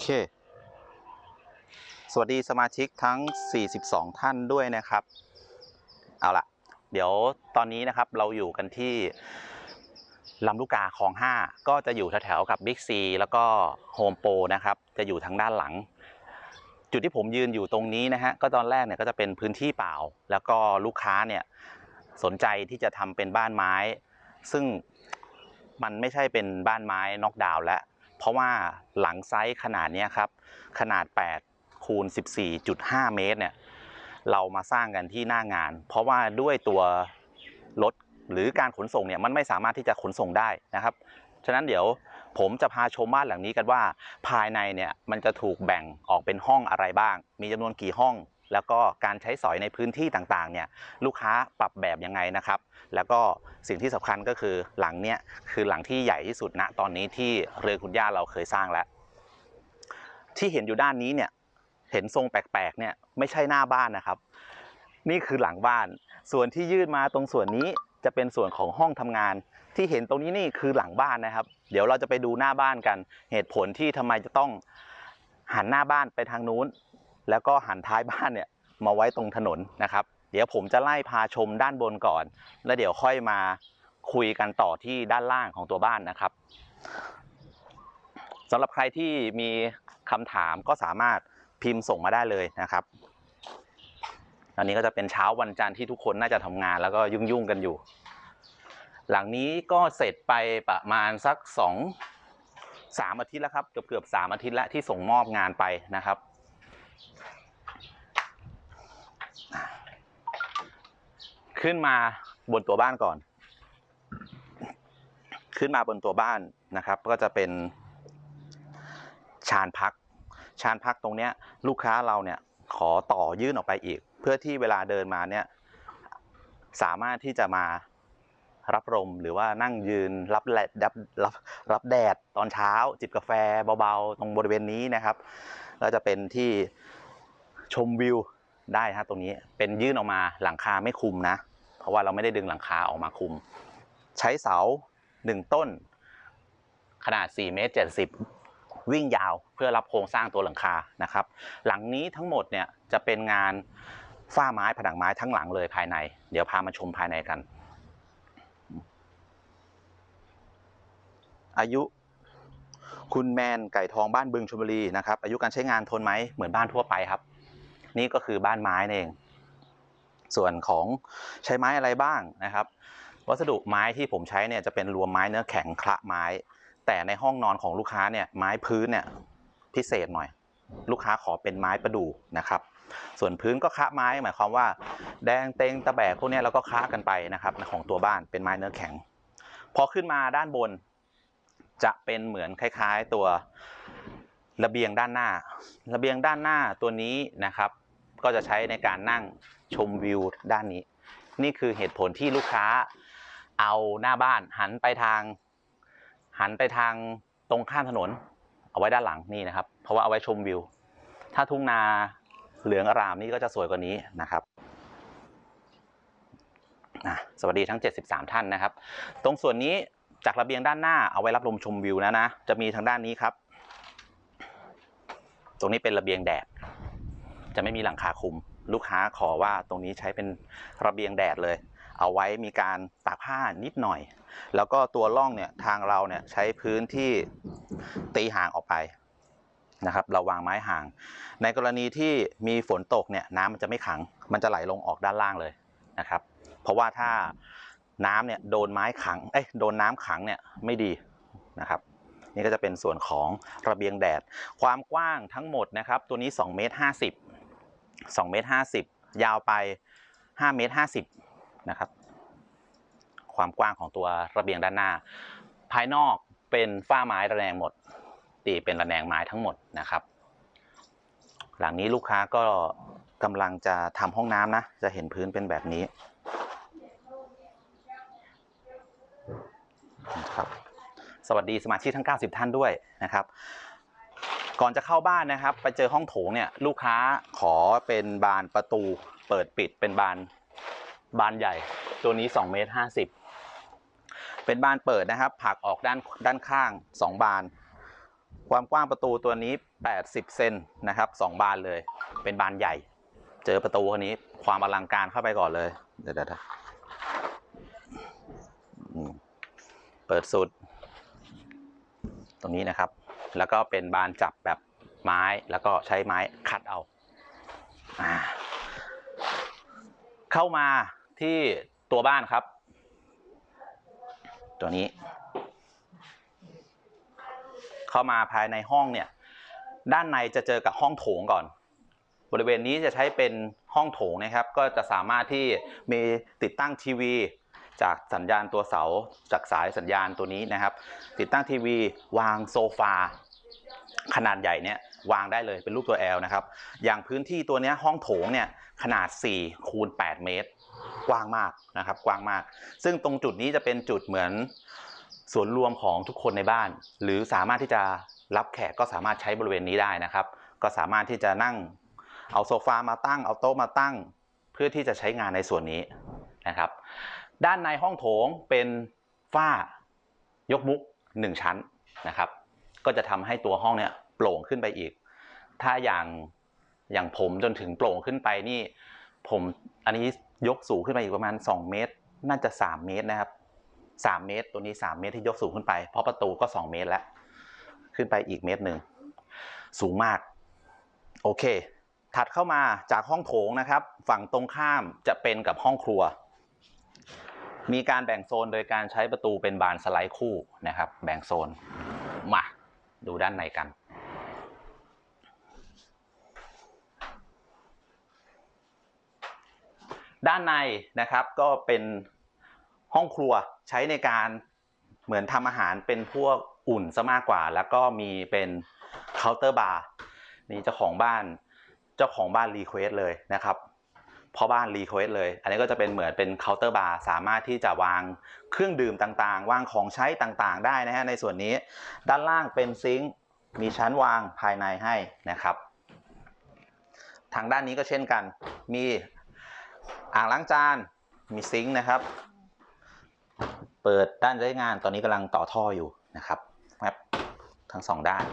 เค สวัสดีสมาชิกทั้ง 42 ท่านด้วยนะครับ เอาละเดี๋ยวตอนนี้นะครับเราอยู่กันที่ลำลูกกาคลอง 5 ก็จะอยู่แถวๆกับบิ๊กซีแล้วก็โฮมโปรนะครับ จะอยู่ทางด้านหลัง จุดที่ผมยืนอยู่ตรงนี้นะฮะ ก็ตอนแรกเนี่ยก็จะเป็นพื้นที่เปล่า แล้วก็ลูกค้าเนี่ยสนใจที่จะทำเป็นบ้านไม้ ซึ่งมันไม่ใช่เป็นบ้านไม้น็อกดาวน์แล้ว เพราะว่าหลังไซส์ขนาดนี้ครับ ขนาด 8 คูณ 14.5 เมตรเนี่ย เรามาสร้างกันที่หน้างาน เพราะว่าด้วยตัวรถหรือการขนส่งเนี่ยมันไม่สามารถที่จะขนส่งได้นะครับ ฉะนั้นเดี๋ยวผมจะพาชมบ้านหลังนี้กันว่า ภายในเนี่ยมันจะถูกแบ่งออกเป็นห้องอะไรบ้าง มีจำนวนกี่ห้อง แล้วก็การใช้สอยในพื้นที่ต่างๆเนี่ยลูกค้าปรับแบบยังไงนะครับ แล้วก็สิ่งที่สำคัญก็คือหลังเนี้ยคือหลังที่ใหญ่ที่สุดณตอนนี้ที่เรือคุณย่าเราเคยสร้างแล้ว ที่เห็นอยู่ด้านนี้เนี่ยเห็นทรงแปลกๆเนี่ยไม่ใช่หน้าบ้านนะครับ นี่คือหลังบ้าน ส่วนที่ยื่นมาตรงส่วนนี้จะเป็นส่วนของห้องทำงาน ที่เห็นตรงนี้นี่คือหลังบ้านนะครับ เดี๋ยวเราจะไปดูหน้าบ้านกัน เหตุผลที่ทำไมจะต้องหันหน้าบ้านไปทางนู้น แล้วก็หันท้ายบ้านเนี่ยมาไว้ตรงถนนนะครับ เดี๋ยวผมจะไล่พาชมด้านบนก่อน แล้วเดี๋ยวค่อยมาคุยกันต่อที่ด้านล่างของตัวบ้านนะครับสำหรับใครที่มีคำถามก็สามารถพิมพ์ส่งมาได้เลยนะครับอันนี้ก็จะเป็นเช้าวันจันทร์ที่ทุกคนน่าจะทำงานแล้วก็ยุ่งๆกันอยู่ หลังนี้ก็เสร็จไปประมาณสักสองสามอาทิตย์แล้วครับเกือบเกือบๆสามอาทิตย์แล้วที่ส่งมอบงานไปนะครับ ขึ้นมาบนตัวบ้านก่อน ขึ้นมาบนตัวบ้านนะครับ ก็จะเป็นชานพัก ชานพักตรงเนี้ย ลูกค้าเราเนี่ยขอต่อยื่นออกไปอีก เพื่อที่เวลาเดินมาเนี่ย สามารถที่จะมารับลมหรือว่านั่งยืนรับแดดรับรับรับแดดตอนเช้าจิบกาแฟเบาๆ ตรงบริเวณนี้นะครับ ก็จะเป็นที่ ชมวิวได้ฮะตรงนี้เป็นยื่นออกมาหลังคาไม่คุมนะ เพราะว่าเราไม่ได้ดึงหลังคาออกมาคุม ใช้เสาหนึ่งต้น ขนาด4เมตร70 วิ่งยาวเพื่อรับโครงสร้างตัวหลังคานะครับ หลังนี้ทั้งหมดเนี่ยจะเป็นงานฝ้าไม้ผนังไม้ทั้งหลังเลยภายใน เดี๋ยวพามาชมภายในกัน อายุคุณแมนไก่ทองบ้านบึงชลบุรีนะครับอายุการใช้งานทนไหมเหมือนบ้านทั่วไปครับ นี่ก็คือบ้านไม้เอง ส่วนของใช้ไม้อะไรบ้างนะครับ วัสดุไม้ที่ผมใช้เนี่ยจะเป็นรวมไม้เนื้อแข็งคละไม้ แต่ในห้องนอนของลูกค้าเนี่ยไม้พื้นเนี่ยพิเศษหน่อย ลูกค้าขอเป็นไม้ประดู่นะครับ ส่วนพื้นก็คะไม้หมายความว่า แดงเต็งตะแบกพวกนี้เราก็คะกันไปนะครับของตัวบ้านเป็นไม้เนื้อแข็ง พอขึ้นมาด้านบนจะเป็นเหมือนคล้าย ๆ ตัวระเบียงด้านหน้า ระเบียงด้านหน้าตัวนี้นะครับ ก็จะใช้ในการนั่งชมวิวด้านนี้ นี่คือเหตุผลที่ลูกค้าเอาหน้าบ้านหันไปทาง หันไปทางตรงข้ามถนน เอาไว้ด้านหลังนี่นะครับ เพราะว่าเอาไว้ชมวิว ถ้าทุ่งนาเหลืองอารามนี่ก็จะสวยกว่านี้นะครับอะสวัสดีทั้ง 73 ท่านนะครับ ตรงส่วนนี้จากระเบียงด้านหน้าเอาไว้รับลมชมวิวนะนะ จะมีทางด้านนี้ครับ ตรงนี้เป็นระเบียงแดด จะไม่มีหลังคาคุม ลูกค้าขอว่าตรงนี้ใช้เป็นระเบียงแดดเลย เอาไว้มีการตากผ้านิดหน่อย แล้วก็ตัวร่องเนี่ยทางเราเนี่ยใช้พื้นที่ตีห่างออกไปนะครับเราวางไม้ห่าง ในกรณีที่มีฝนตกเนี่ยน้ำมันจะไม่ขัง มันจะไหลลงออกด้านล่างเลยนะครับ เพราะว่าถ้าน้ำเนี่ยโดนไม้ขังเอ้ยโดนน้ำขังเนี่ยไม่ดีนะครับ นี่ก็จะเป็นส่วนของระเบียงแดด ความกว้างทั้งหมดนะครับ ตัวนี้2เมตร50 2เมตร50 ยาวไป5เมตร50นะครับ ความกว้างของตัวระเบียงด้านหน้า ภายนอกเป็นฝ้าไม้ระแนงหมด ตีเป็นระแนงไม้ทั้งหมดนะครับ หลังนี้ลูกค้าก็กำลังจะทำห้องน้ำนะ จะเห็นพื้นเป็นแบบนี้ครับสวัสดีสมาชิกทั้ง 90 ท่านด้วยนะครับ ก่อนจะเข้าบ้านนะครับ ไปเจอห้องโถงเนี่ยลูกค้าขอเป็นบานประตูเปิดปิดเป็นบานบานใหญ่ ตัวนี้2เมตร50 เป็นบานเปิดนะครับ ผักออกด้านด้านข้าง 2 บาน ความกว้างประตูตัวนี้ 80 เซนนะครับสองบานเลย เป็นบานใหญ่ เจอประตูคนนี้ความอลังการเข้าไปก่อนเลยเดี๋ยวเดี๋ยวเปิดสุด ตรงนี้นะครับ แล้วก็เป็นบานจับแบบไม้แล้วก็ใช้ไม้คัดเอาอาเข้ามาที่ตัวบ้านครับ ตัวนี้ เข้ามาภายในห้องเนี่ย ด้านในจะเจอกับห้องโถงก่อน บริเวณนี้จะใช้เป็นห้องโถงนะครับ ก็จะสามารถที่มีติดตั้งทีวี จากสัญญาณตัวเสาจากสายสัญญาณตัวนี้นะครับ ติดตั้งทีวีวางโซฟาขนาดใหญ่เนี่ยวางได้เลยเป็นรูปตัว L นะครับ อย่างพื้นที่ตัวนี้ห้องโถงเนี่ยขนาด4คูณ8เมตร กว้างมากนะครับ กว้างมาก ซึ่งตรงจุดนี้จะเป็นจุดเหมือนส่วนรวมของทุกคนในบ้าน หรือสามารถที่จะรับแขกก็สามารถใช้บริเวณนี้ได้นะครับ ก็สามารถที่จะนั่งเอาโซฟามาตั้ง เอาโต๊ะมาตั้ง เพื่อที่จะใช้งานในส่วนนี้นะครับ ด้านในห้องโถงเป็นฝ้ายกมุก 1 ชั้นนะครับ ก็จะทำให้ตัวห้องเนี่ยโปร่งขึ้นไปอีก ถ้าอย่างอย่างผมจนถึงโปร่งขึ้นไปนี่ ผมอันนี้ยกสูงขึ้นไปอีกประมาณ 2 เมตร น่าจะ 3 เมตรนะครับ 3 เมตร ตัวนี้ 3 เมตรที่ยกสูงขึ้นไปเพราะประตูก็ 2 เมตรแล้ว ขึ้นไปอีกเมตรหนึ่งสูงมาก โอเค ถัดเข้ามาจากห้องโถงนะครับ ฝั่งตรงข้ามจะเป็นกับห้องครัว มีการแบ่งโซนโดยการใช้ประตูเป็นบานสไลด์คู่นะครับ แบ่งโซนมาดูด้านในกัน ด้านในนะครับก็เป็นห้องครัวใช้ในการเหมือนทำอาหารเป็นพวกอุ่นซะมากกว่า แล้วก็มีเป็นเคาน์เตอร์บาร์นี่เจ้าของบ้านเจ้าของบ้านรีเควสเลยนะครับ พอบ้านรีเควสเลย อันนี้ก็จะเป็นเหมือนเป็นเคาน์เตอร์บาร์สามารถที่จะวางเครื่องดื่มต่างๆ วางของใช้ต่างๆ ได้นะฮะในส่วนนี้ด้านล่างเป็นซิงค์มีชั้นวางภายในให้นะครับ ทางด้านนี้ก็เช่นกัน มีอ่างล้างจานมีซิงค์นะครับ เปิดด้านใช้งานตอนนี้กำลังต่อท่ออยู่นะครับแบทั้งสองด้าน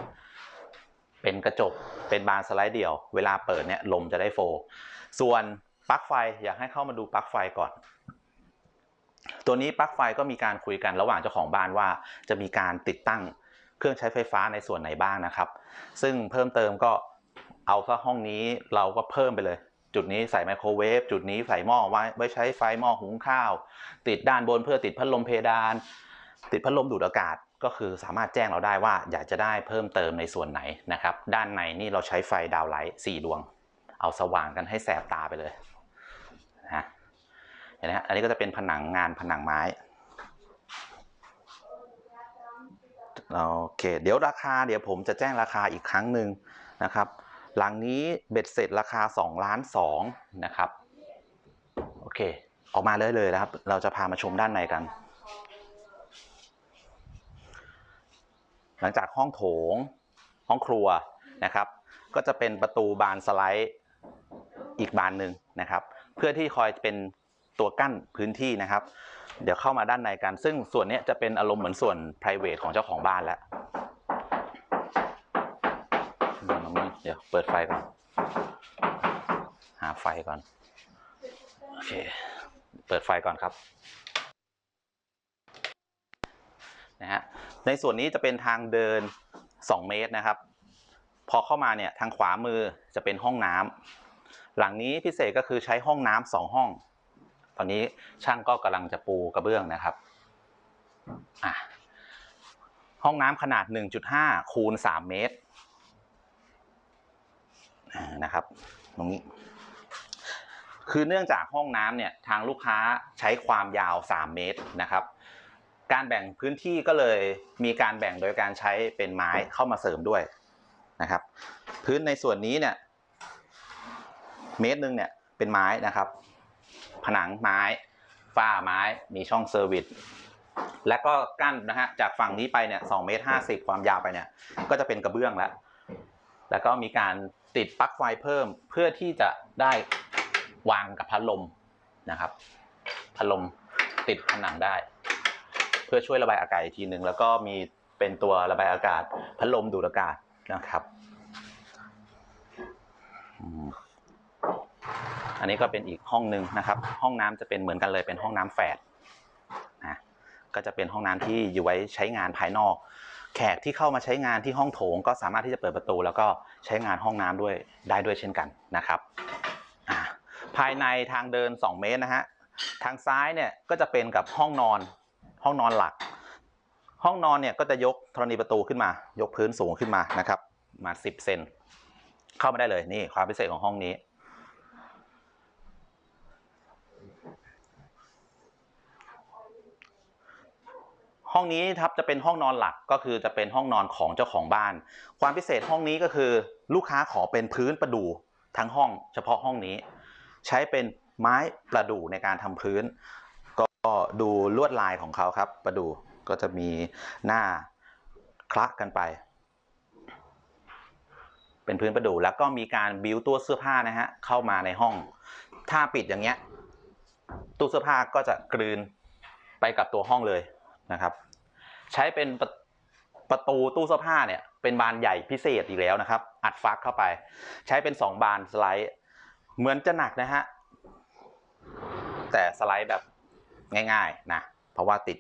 เป็นกระจกเป็นบานสไลด์เดี่ยว เวลาเปิดเนี่ยลมจะได้โฟ ส่วน ปลั๊กไฟอยากให้เข้ามาดูปลั๊กไฟก่อน ตัวนี้ปลั๊กไฟก็มีการคุยกันระหว่างเจ้าของบ้านว่า จะมีการติดตั้งเครื่องใช้ไฟฟ้าในส่วนไหนบ้างนะครับ ซึ่งเพิ่มเติมก็เอาซะห้องนี้เราก็เพิ่มไปเลย จุดนี้ใส่ไมโครเวฟจุดนี้ใส่หม้อไว้ไว้ใช้ไฟหม้อหุงข้าว ติดด้านบนเพื่อติดพัดลมเพดาน ติดพัดลมดูดอากาศก็คือสามารถแจ้งเราได้ว่าอยากจะได้เพิ่มเติมในส่วนไหนนะครับ ด้านในนี่เราใช้ไฟดาวไลท์4ดวง เอาสว่างกันให้แสบตาไปเลย นะฮะเห็นไหมฮะอันนี้ก็จะเป็นผนังงานผนังไม้โอเค เดี๋ยวราคาเดี๋ยวผมจะแจ้งราคาอีกครั้งหนึ่งนะครับ หลังนี้เบ็ดเสร็จราคา2ล้าน2นะครับโอเค ออกมาเลยเลยนะครับ เราจะพามาชมด้านในกัน หลังจากห้องโถง ห้องครัวนะครับ ก็จะเป็นประตูบานสไลด์อีกบานหนึ่งนะครับ เพื่อที่คอยเป็นตัวกั้นพื้นที่นะครับ เดี๋ยวเข้ามาด้านในกัน ซึ่งส่วนนี้จะเป็นอารมณ์เหมือนส่วน p r i v a t ของเจ้าของบ้านแล้วเดี๋ยวเปิดไฟก่อน หาไฟก่อนโอเคเปิดไฟก่อนครับนะฮะในส่วนนี้จะเป็นทางเดิน 2 เมตรนะครับ พอเข้ามาเนี่ยทางขวามือจะเป็นห้องน้ำ หลังนี้พิเศษก็คือใช้ห้องน้ำสองห้อง ตอนนี้ช่างก็กำลังจะปูกระเบื้องนะครับห้องน้ำขนาด 1.5 คูณ 3 เมตรนะครับ ตรงนี้ คือเนื่องจากห้องน้ำเนี่ยทางลูกค้าใช้ความยาว 3 เมตรนะครับ การแบ่งพื้นที่ก็เลยมีการแบ่งโดยการใช้เป็นไม้เข้ามาเสริมด้วยนะครับ พื้นในส่วนนี้เนี่ย เมตรหนึ่งเนี่ยเป็นไม้นะครับ ผนังไม้ ฝ้าไม้มีช่องเซอร์วิสและก็กั้นนะฮะจากฝั่งนี้ไปเนี่ยสองเมตรห้าสิบความยาวไปเนี่ยก็จะเป็นกระเบื้องแล้ว แล้วก็มีการติดปลั๊กไฟเพิ่มเพื่อที่จะได้วางกับพัดลมนะครับพัดลมติดผนังได้ เพื่อช่วยระบายอากาศอีกทีหนึ่งแล้วก็มีเป็นตัวระบายอากาศพัดลมดูดอากาศนะครับ อันนี้ก็เป็นอีกห้องหนึ่งนะครับ ห้องน้ำจะเป็นเหมือนกันเลยเป็นห้องน้ำแฝดนะก็จะเป็นห้องน้ำที่อยู่ไว้ใช้งานภายนอก แขกที่เข้ามาใช้งานที่ห้องโถง ก็สามารถที่จะเปิดประตู แล้วก็ใช้งานห้องน้ำด้วยได้ด้วยเช่นกันนะครับภายในทางเดิน 2 เมตรนะฮะทางซ้ายเนี่ยก็จะเป็นกับห้องนอนห้องนอนหลัก ห้องนอนเนี่ยก็จะยกธรณีประตูขึ้นมา ยกพื้นสูงขึ้นมานะครับ มา 10 เซนเข้ามาได้เลยนี่ความพิเศษของห้องนี้ ห้องนี้ครับจะเป็นห้องนอนหลักก็คือจะเป็นห้องนอนของเจ้าของบ้าน ความพิเศษห้องนี้ก็คือ ลูกค้าขอเป็นพื้นประดูทั้งห้องเฉพาะห้องนี้ ใช้เป็นไม้ประดู่ในการทำพื้น ก็ดูลวดลายของเขาครับ ประดู่ก็จะมีหน้าคละกันไป เป็นพื้นประดู่แล้วก็มีการบิวตัวเสื้อผ้านะฮะเข้ามาในห้อง ถ้าปิดอย่างเงี้ยตู้เสื้อผ้าก็จะกลืนไปกับตัวห้องเลย นะครับ ใช้เป็นประประตูตู้เสื้อผ้าเนี่ยเป็นบานใหญ่พิเศษอีกแล้วนะครับ อัดฟักเข้าไป ใช้เป็นสองบานสไลด์ เหมือนจะหนักนะฮะแต่สไลด์แบบง่ายๆนะเพราะว่าติด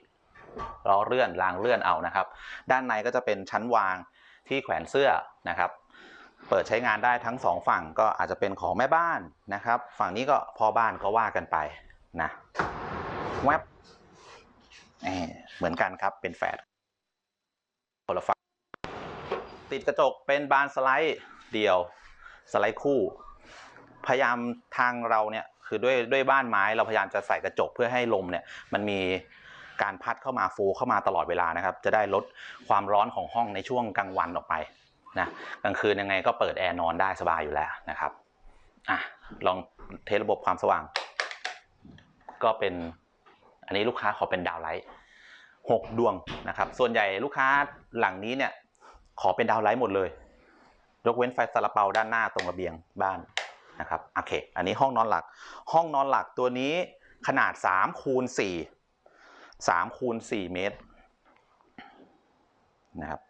ล้อเลื่อนรางเลื่อนเอานะครับ ด้านในก็จะเป็นชั้นวางที่แขวนเสื้อนะครับ เปิดใช้งานได้ทั้งสองฝั่งก็อาจจะเป็นของแม่บ้านนะครับ ฝั่งนี้ก็พ่อบ้านก็ว่ากันไปนะแวบ เอเหมือนกันครับเป็นแฝดคนละฝั่งติดกระจกเป็นบานสไลด์เดี่ยวสไลด์คู่ พยายามทางเราเนี่ยคือด้วยด้วยบ้านไม้เราพยายามจะใส่กระจกเพื่อให้ลมเนี่ยมันมีการพัดเข้ามาโฟลเข้ามาตลอดเวลานะครับ จะได้ลดความร้อนของห้องในช่วงกลางวันออกไปนะกลางคืนยังไงก็เปิดแอร์นอนได้สบายอยู่แล้วนะครับอะลองเทสระบบความสว่าง ก็เป็น อันนี้ลูกค้าขอเป็นดาวไลท์หกดวงนะครับ ส่วนใหญ่ลูกค้าหลังนี้เนี่ยขอเป็นดาวไลท์หมดเลย ยกเว้นไฟซาลาเปาด้านหน้าตรงระเบียงบ้านนะครับโอเค อันนี้ห้องนอนหลัก ห้องนอนหลักตัวนี้ขนาด3คูณ4 3คูณ4เมตรนะครับ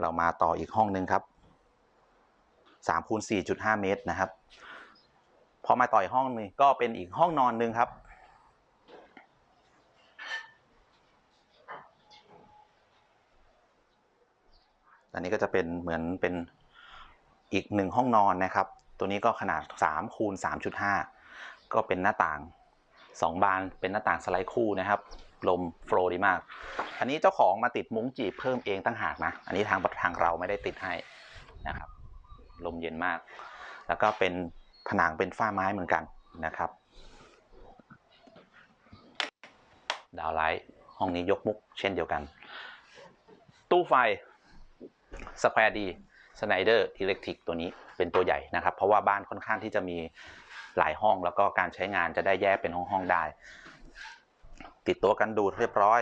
เรามาต่ออีกห้องหนึ่งครับ3คูณ4.5เมตรนะครับ พอมาต่ออีกห้องนึงก็เป็นอีกห้องนอนหนึ่งครับ อันนี้ก็จะเป็นเหมือนเป็นอีกหนึ่งห้องนอนนะครับ ตัวนี้ก็ขนาด3คูณ3.5 ก็เป็นหน้าต่าง 2 บานเป็นหน้าต่างสไลด์คู่นะครับ ลมโฟล์ดีมาก อันนี้เจ้าของมาติดมุ้งจีบเพิ่มเองตั้งหากนะ อันนี้ทางทางเราไม่ได้ติดให้นะครับ ลมเย็นมาก แล้วก็เป็นผนังเป็นฝ้าไม้เหมือนกันนะครับ ดาวไลท์ห้องนี้ยกมุกเช่นเดียวกัน ตู้ไฟสแควร์ดีสไนเดอร์อิเล็กทริกตัวนี้เป็นตัวใหญ่นะครับ เพราะว่าบ้านค่อนข้างที่จะมีหลายห้องแล้วก็การใช้งานจะได้แยกเป็นห้องๆได้ ติดตัวกันดูดเรียบร้อย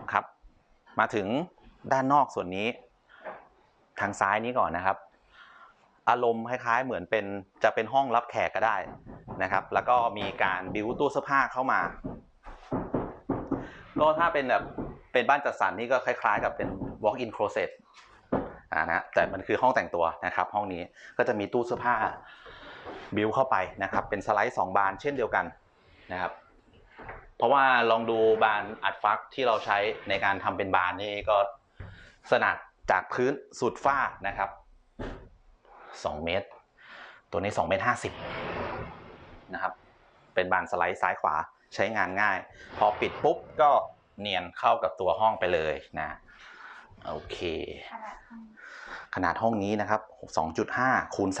นะครับ มาถึงด้านนอกส่วนนี้ ทางซ้ายนี้ก่อนนะครับ อารมณ์คล้ายๆเหมือนเป็นจะเป็นห้องรับแขกก็ได้นะครับ แล้วก็มีการบิวตู้เสื้อผ้าเข้ามา ก็ถ้าเป็นแบบเป็นบ้านจัดสรรนี่ก็คล้าย ๆ กับเป็น walk in closet อ่านะแต่มันคือห้องแต่งตัวนะครับ ห้องนี้ก็จะมีตู้เสื้อผ้าบิวเข้าไปนะครับ เป็นสไลด์ 2 บานเช่นเดียวกันนะครับ เพราะว่าลองดูบานอัดฟักที่เราใช้ในการทำเป็นบานนี่ก็สนัดจากพื้นสุดฝ้านะครับ 2 เมตร ตัวนี้2เมตร50นะครับ เป็นบานสไลด์ซ้ายขวาใช้งานง่าย พอปิดปุ๊บก็เนียนเข้ากับตัวห้องไปเลยนะโอเค ขนาดห้องนี้นะครับ 2.5คูณ3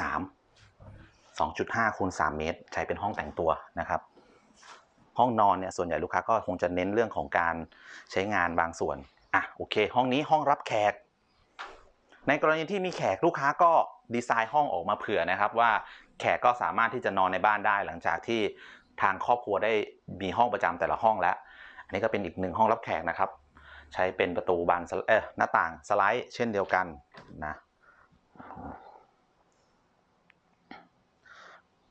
2.5คูณ3เมตร ใช้เป็นห้องแต่งตัวนะครับ ห้องนอนเนี่ยส่วนใหญ่ลูกค้าก็คงจะเน้นเรื่องของการใช้งานบางส่วนอะโอเค ห้องนี้ห้องรับแขก ในกรณีที่มีแขกลูกค้าก็ดีไซน์ห้องออกมาเผื่อนะครับว่าแขกก็สามารถที่จะนอนในบ้านได้หลังจากที่ทางครอบครัวได้มีห้องประจำแต่ละห้องแล้วอันนี้ก็เป็นอีกหนึ่งห้องรับแขกนะครับ ใช้เป็นประตูบานเออหน้าต่างสไลด์เช่นเดียวกันนะ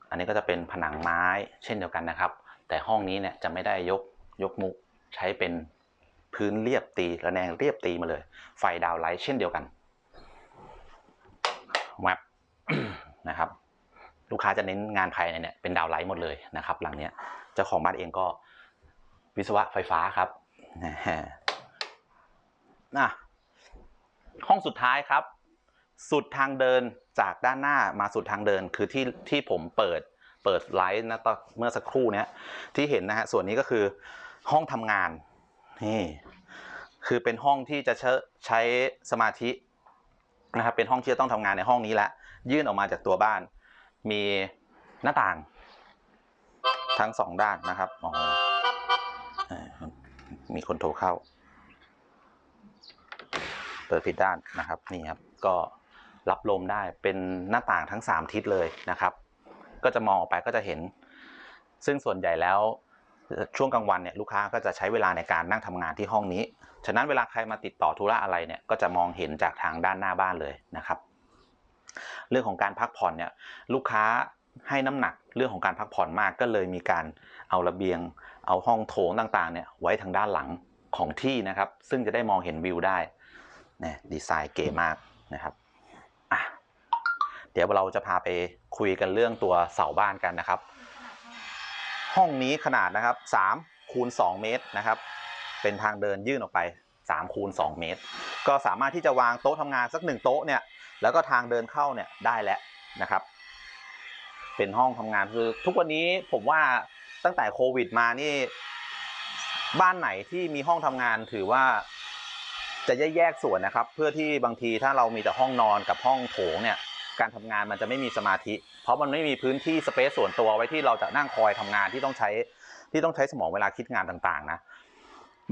อันนี้ก็จะเป็นผนังไม้เช่นเดียวกันนะครับ แต่ห้องนี้เนี่ยจะไม่ได้ยกยกมุกใช้เป็นพื้นเรียบตีระแนงเรียบตีมาเลย ไฟดาวไลท์เช่นเดียวกันแวบนะครับ ลูกค้าจะเน้นงานภายในเนี่ยเป็นดาวไลท์หมดเลยนะครับ หลังเนี้ยเจ้าของบ้านเองก็วิศวะไฟฟ้าครับน่ะห้องสุดท้ายครับ สุดทางเดินจากด้านหน้ามาสุดทางเดินคือที่ที่ผมเปิด เปิดไลฟ์นะตอนเมื่อสักครู่เนี้ยที่เห็นนะฮะส่วนนี้ก็คือห้องทำงานนี่คือเป็นห้องที่จะใช้ใช้สมาธินะครับเป็นห้องที่จะต้องทำงานในห้องนี้แหละยื่นออกมาจากตัวบ้าน มีหน้าต่างทั้งสองด้านนะครับอ๋อเอ่อมีคนโทรเข้า เปิดผิดด้านนะครับนี่ครับก็รับลมได้เป็นหน้าต่างทั้ง 3 ทิศเลยนะครับ ก็จะมองออกไปก็จะเห็น ซึ่งส่วนใหญ่แล้วช่วงกลางวันเนี่ยลูกค้าก็จะใช้เวลาในการนั่งทำงานที่ห้องนี้ ฉะนั้นเวลาใครมาติดต่อธุระอะไรเนี่ยก็จะมองเห็นจากทางด้านหน้าบ้านเลยนะครับ เรื่องของการพักผ่อนเนี่ยลูกค้าให้น้ำหนักเรื่องของการพักผ่อนมากก็เลยมีการเอาระเบียง เอาห้องโถงต่างๆเนี่ยไว้ทางด้านหลังของที่นะครับ ซึ่งจะได้มองเห็นวิวได้เนี่ยดีไซน์เก๋มากนะครับ เดี๋ยวเราจะพาไปคุยกันเรื่องตัวเสาบ้านกันนะครับ ห้องนี้ขนาดนะครับ3คูณ2เมตรนะครับ เป็นทางเดินยื่นออกไป3คูณ2เมตร ก็สามารถที่จะวางโต๊ะทำงานสักหนึ่งโต๊ะเนี่ยแล้วก็ทางเดินเข้าเนี่ยได้แล้วนะครับ เป็นห้องทำงานคือทุกวันนี้ผมว่าตั้งแต่โควิดมานี่บ้านไหนที่มีห้องทำงานถือว่าจะแยกส่วนนะครับ เพื่อที่บางทีถ้าเรามีแต่ห้องนอนกับห้องโถงเนี่ย การทำงานมันจะไม่มีสมาธิ เพราะมันไม่มีพื้นที่สเปซส่วนตัวไว้ที่เราจะนั่งคอยทำงานที่ต้องใช้ที่ต้องใช้สมองเวลาคิดงานต่างๆนะ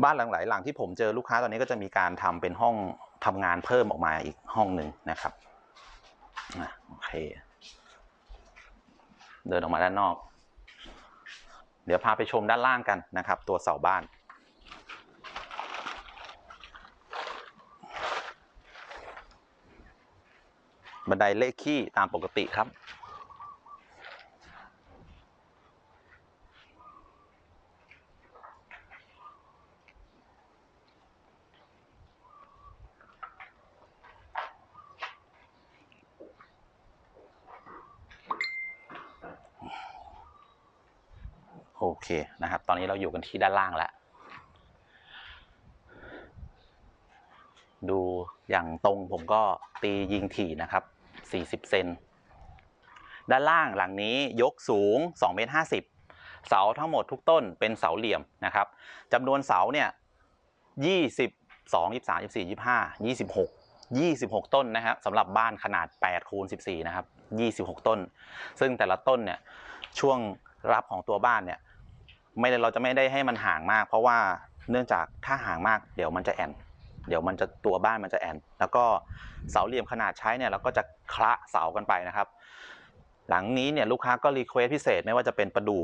บ้านหลังหลายหลังที่ผมเจอลูกค้าตอนนี้ก็จะมีการทำเป็นห้องทำงานเพิ่มออกมาอีกห้องหนึ่งนะครับโอเค เดินออกมาด้านนอก เดี๋ยวพาไปชมด้านล่างกันนะครับ ตัวเสาบ้าน บันไดเลขขี้ตามปกติครับ โอเคนะครับ ตอนนี้เราอยู่กันที่ด้านล่างแล้วดูอย่างตรงผมก็ตียิงถี่นะครับ 40 เซน ด้านล่างหลังนี้ยกสูง2เมตร50 เสาทั้งหมดทุกต้นเป็นเสาเหลี่ยมนะครับจำนวนเสาเนี่ย22 23 24 25 26 26 ต้นนะครับสำหรับบ้านขนาด8คูณ14 นะครับ 26 ต้น ซึ่งแต่ละต้นเนี่ยช่วงรับของตัวบ้านเนี่ยไม่เราจะไม่ได้ให้มันห่างมาก เพราะว่าเนื่องจากถ้าห่างมากเดี๋ยวมันจะแอน เดี๋ยวมันจะตัวบ้านมันจะแอน แล้วก็เสาเหลี่ยมขนาดใช้เนี่ยเราก็จะคละเสากันไปนะครับ หลังนี้เนี่ยลูกค้าก็รีเควสพิเศษไม่ว่าจะเป็นประดู่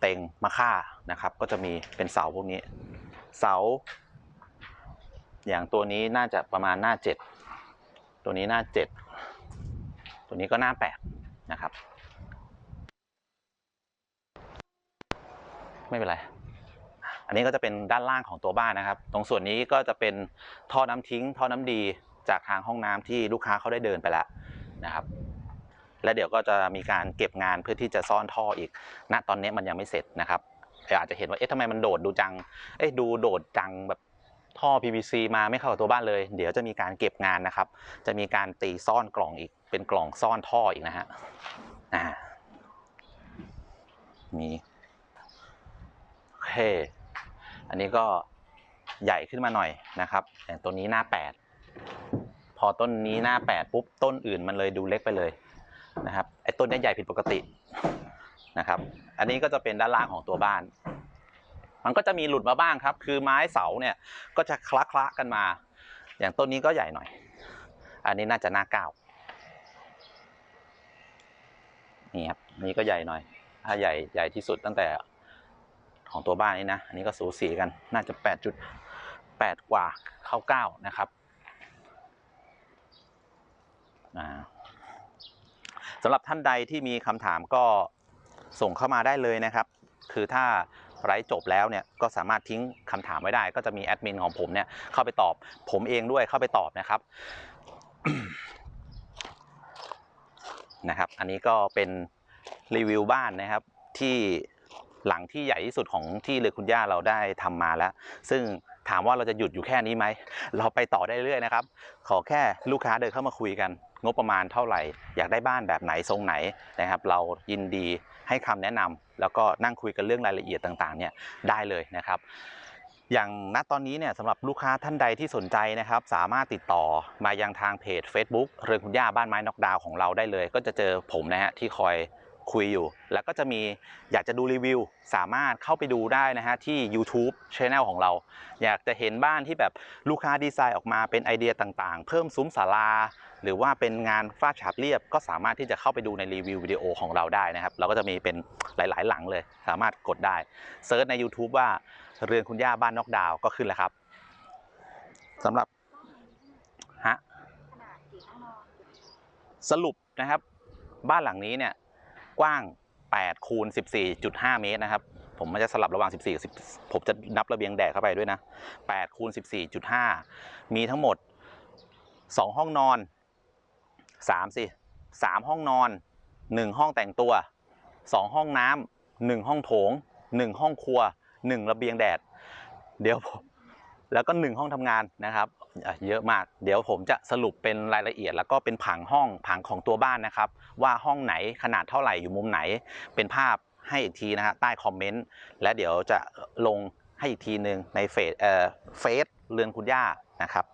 เต็งมะค่านะครับ ก็จะมีเป็นเสาพวกนี้ เสา อย่างตัวนี้น่าจะประมาณหน้าเจ็ดตัวนี้หน้าเจ็ดตัวนี้ก็หน้าแปดนะครับ ไม่เป็นไร อันนี้ก็จะเป็นด้านล่างของตัวบ้านนะครับ ตรงส่วนนี้ก็จะเป็นท่อน้ำทิ้ง ท่อน้ำดีจากทางห้องน้ำที่ลูกค้าเขาได้เดินไปแล้วนะครับ และเดี๋ยวก็จะมีการเก็บงานเพื่อที่จะซ่อนท่ออีก ณ ตอนนี้มันยังไม่เสร็จนะครับอาจจะเห็นว่า เอ๊ะทำไมมันโดดดูจัง เอ๊ะดูโดดจังแบบท่อ PVC มาไม่เข้ากับตัวบ้านเลย เดี๋ยวจะมีการเก็บงานนะครับ จะมีการตีซ่อนกล่องอีก เป็นกล่องซ่อนท่ออีกนะฮะ อ่ามีโอเค อันนี้ก็ใหญ่ขึ้นมาหน่อยนะครับอย่างตัวนี้หน้า 8 พอต้นนี้หน้า 8 ปุ๊บต้นอื่นมันเลยดูเล็กไปเลยนะครับไอ้ต้นนี้ใหญ่ผิดปกตินะครับ อันนี้ก็จะเป็นด้านล่างของตัวบ้าน มันก็จะมีหลุดมาบ้างครับ คือไม้เสาเนี่ยก็จะคละคละกันมา อย่างต้นนี้ก็ใหญ่หน่อย อันนี้น่าจะหน้าเก้านี่ครับนนี้ก็ใหญ่หน่อย ถ้าใหญ่ใหญ่ที่สุดตั้งแต่ ของตัวบ้านนี้นะ อันนี้ก็สูสีกัน น่าจะ 8.8 กว่าเข้า 9 นะครับสำหรับท่านใดที่มีคำถามก็ส่งเข้ามาได้เลยนะครับ คือถ้าไลฟ์จบแล้วเนี่ยก็สามารถทิ้งคำถามไว้ได้ ก็จะมีแอดมินของผมเนี่ยเข้าไปตอบ ผมเองด้วยเข้าไปตอบนะครับนะครับ อันนี้ก็เป็นรีวิวบ้านนะครับที่ หลังที่ใหญ่ที่สุดของที่เลยคุณย่าเราได้ทำมาแล้ว ซึ่งถามว่าเราจะหยุดอยู่แค่นี้ไหม เราไปต่อได้เรื่อยนะครับ ขอแค่ลูกค้าเดินเข้ามาคุยกัน งบประมาณเท่าไหร่ อยากได้บ้านแบบไหนทรงไหนนะครับ เรายินดีให้คำแนะนำแล้วก็นั่งคุยกันเรื่องรายละเอียดต่างๆเนี่ยได้เลยนะครับ อย่างณตอนนี้เนี่ยสำหรับลูกค้าท่านใดที่สนใจนะครับ สามารถติดต่อมายังทางเพจ Facebook เรือนคุณย่าบ้านไม้นอกดาวของเราได้เลย ก็จะเจอผมนะฮะที่คอย คุยอยู่ แล้วก็จะมีอยากจะดูรีวิว สามารถเข้าไปดูได้นะฮะที่ YouTube Channel ของเรา อยากจะเห็นบ้านที่แบบลูกค้าดีไซน์ออกมาเป็นไอเดียต่างๆ เพิ่มซุ้มศาลาหรือว่าเป็นงานฟาดฉาบเรียบ ก็สามารถที่จะเข้าไปดูในรีวิววิดีโอของเราได้นะครับ เราก็จะมีเป็นหลาย ๆ หลังเลย สามารถกดได้เซิร์ชใน YouTube ว่าเรือนคุณย่าบ้านนอกดาวก็ขึ้นแล้วครับสำหรับฮะสรุปนะครับ บ้านหลังนี้เนี่ย กว้าง8คูณ14.5 เมตรนะครับ ผมมันจะสลับระหว่าง 14กับ10 ผมจะนับระเบียงแดดเข้าไปด้วยนะ8คูณ14.5 มีทั้งหมด 2 ห้องนอน 3 สิ 3 ห้องนอน 1 ห้องแต่งตัว 2 ห้องน้ำหนึ่งห้องโถง 1 ห้องครัว 1 ระเบียงแดด เดี๋ยวผมแล้วก็ 1 ห้องทำงานนะครับ เยอะมาก เดี๋ยวผมจะสรุปเป็นรายละเอียด แล้วก็เป็นผังห้องผังของตัวบ้านนะครับ ว่าห้องไหนขนาดเท่าไหร่อยู่มุมไหน เป็นภาพให้อีกทีนะฮะใต้คอมเมนต์และเดี๋ยวจะลงให้อีกทีหนึ่งในเฟซเอ่อเฟซเรือนคุณย่านะครับ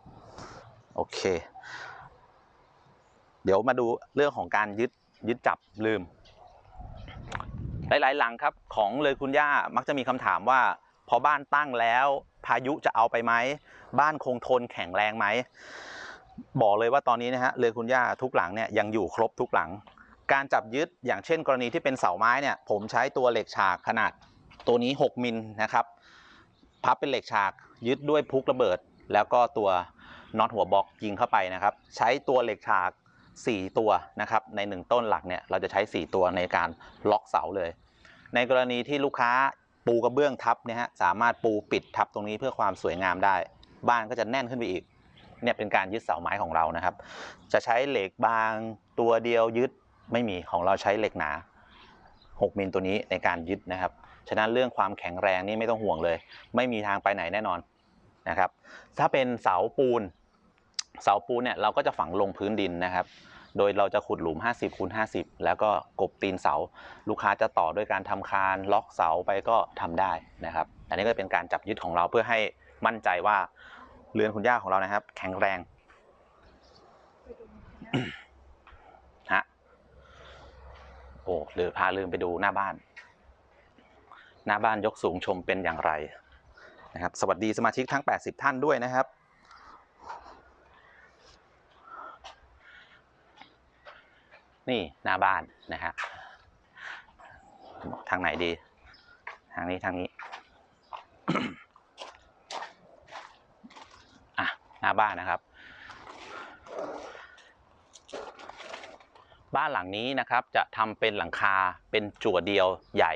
โอเค เดี๋ยวมาดูเรื่องของการยึดยึดจับลืม หลายๆหลังครับ ของเลยคุณย่ามักจะมีคำถามว่า พอบ้านตั้งแล้วพายุจะเอาไปไหม บ้านคงทนแข็งแรงไหม บอกเลยว่าตอนนี้นะฮะเลยคุณย่าทุกหลังเนี่ยยังอยู่ครบทุกหลัง การจับยึดอย่างเช่น กรณีที่เป็นเสาไม้เนี่ยผมใช้ตัวเหล็กฉากขนาดตัวนี้ 6 มิลนะครับ พับเป็นเหล็กฉากยึดด้วยพุกระเบิด แล้วก็ตัวน็อตหัวบล็อกยิงเข้าไปนะครับ ใช้ตัวเหล็กฉาก 4 ตัวนะครับใน 1 ต้นหลักเนี่ยเราจะใช้ 4 ตัวในการล็อกเสาเลย ในกรณีที่ลูกค้า ปูกระเบื้องทับเนี่ยฮะสามารถปูปิดทับตรงนี้เพื่อความสวยงามได้ บ้านก็จะแน่นขึ้นไปอีกเนี่ยเป็นการยึดเสาไม้ของเรานะครับ จะใช้เหล็กบางตัวเดียวยึดไม่มีของเราใช้เหล็กหนา 6มิลตัวนี้ในการยึดนะครับฉะนั้นเรื่องความแข็งแรงนี่ไม่ต้องห่วงเลย ไม่มีทางไปไหนแน่นอนนะครับ ถ้าเป็นเสาปูน เสาปูนเนี่ยเราก็จะฝังลงพื้นดินนะครับ โดยเราจะขุดหลุม 50คูณ50 แล้วก็กบตีนเสา ลูกค้าจะต่อด้วยการทำคานล็อกเสาไปก็ทำได้นะครับ อันนี้ก็เป็นการจับยึดของเราเพื่อให้มั่นใจว่าเรือนคุณย่าของเรานะครับ แข็งแรงฮะโอ้หรือพาลืมไปดูหน้าบ้าน หน้าบ้านยกสูงชมเป็นอย่างไรนะครับ สวัสดีสมาชิกทั้ง 80 ท่านด้วยนะครับ นี่หน้าบ้านนะฮะทางไหนดี ทางนี้ทางนี้อะหน้าบ้านนะครับ บ้านหลังนี้นะครับจะทำเป็นหลังคาเป็นจั่วเดียวใหญ่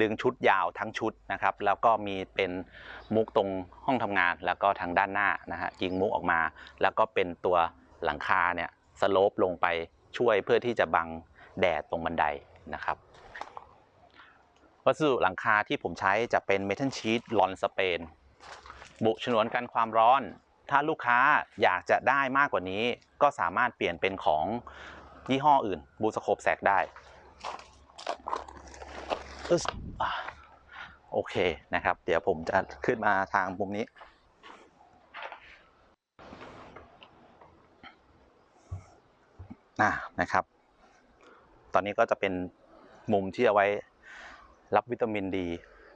ดึงชุดยาวทั้งชุดนะครับ แล้วก็มีเป็นมุกตรงห้องทำงาน แล้วก็ทางด้านหน้านะฮะยิงมุกออกมา แล้วก็เป็นตัวหลังคาเนี่ยสโลปลงไป ช่วยเพื่อที่จะบังแดดตรงบันไดนะครับ วัสดุหลังคาที่ผมใช้จะเป็นเมทัลชีตลอนสเปน บุฉนวนกันความร้อน ถ้าลูกค้าอยากจะได้มากกว่านี้ ก็สามารถเปลี่ยนเป็นของยี่ห้ออื่น บูสโคปแสกได้โอเคนะครับ เดี๋ยวผมจะขึ้นมาทางมุมนี้ นะนะครับ ตอนนี้ก็จะเป็นมุมที่เอาไว้รับวิตามินดี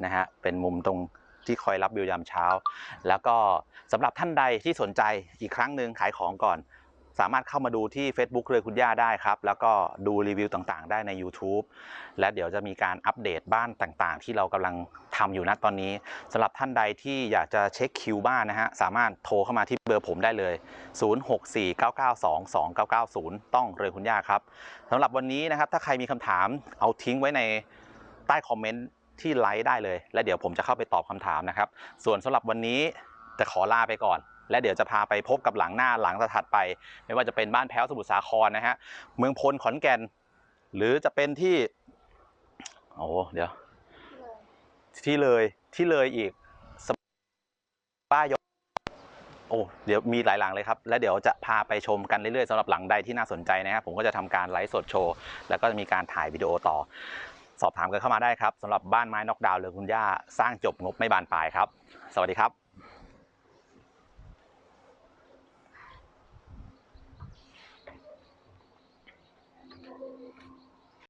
นะฮะเป็นมุมตรงที่คอยรับวิวยามเช้า แล้วก็สำหรับท่านใดที่สนใจอีกครั้งหนึ่งขายของก่อน สามารถเข้ามาดูที่ Facebook เรือคุณย่าได้ครับ แล้วก็ดูรีวิวต่างๆ ได้ใน YouTube และเดี๋ยวจะมีการอัปเดตบ้านต่างๆ ที่เรากำลังทำอยู่ณตอนนี้สำหรับท่านใดที่อยากจะเช็คคิวบ้านนะฮะ สามารถโทรเข้ามาที่เบอร์ผมได้เลย 0649922990 ต้องเรือคุณย่าครับสำหรับวันนี้นะครับ ถ้าใครมีคำถามเอาทิ้งไว้ในใต้คอมเมนต์ที่ไลค์ได้เลย และเดี๋ยวผมจะเข้าไปตอบคำถามนะครับ ส่วนสำหรับวันนี้จะขอลาไปก่อน และเดี๋ยวจะพาไปพบกับหลังหน้าหลังถัดไป ไม่ว่าจะเป็นบ้านแพ้วสมุทรสาครนะฮะเมืองพลขอนแก่น หรือจะเป็นที่โอ้โหเดี๋ยว ที่เลยที่เลยอีกสป้ายกโอ้เดี๋ยวมีหลายหลังเลยครับ และเดี๋ยวจะพาไปชมกันเรื่อยๆสำหรับหลังใดที่น่าสนใจนะครับผมก็จะทำการไลฟ์สดโชว์ แล้วก็จะมีการถ่ายวิดีโอต่อ สอบถามกันเข้ามาได้ครับสำหรับบ้านไม้นอกดาวเรือคุณย่าสร้างจบงบไม่บานปลายครับ สวัสดีครับ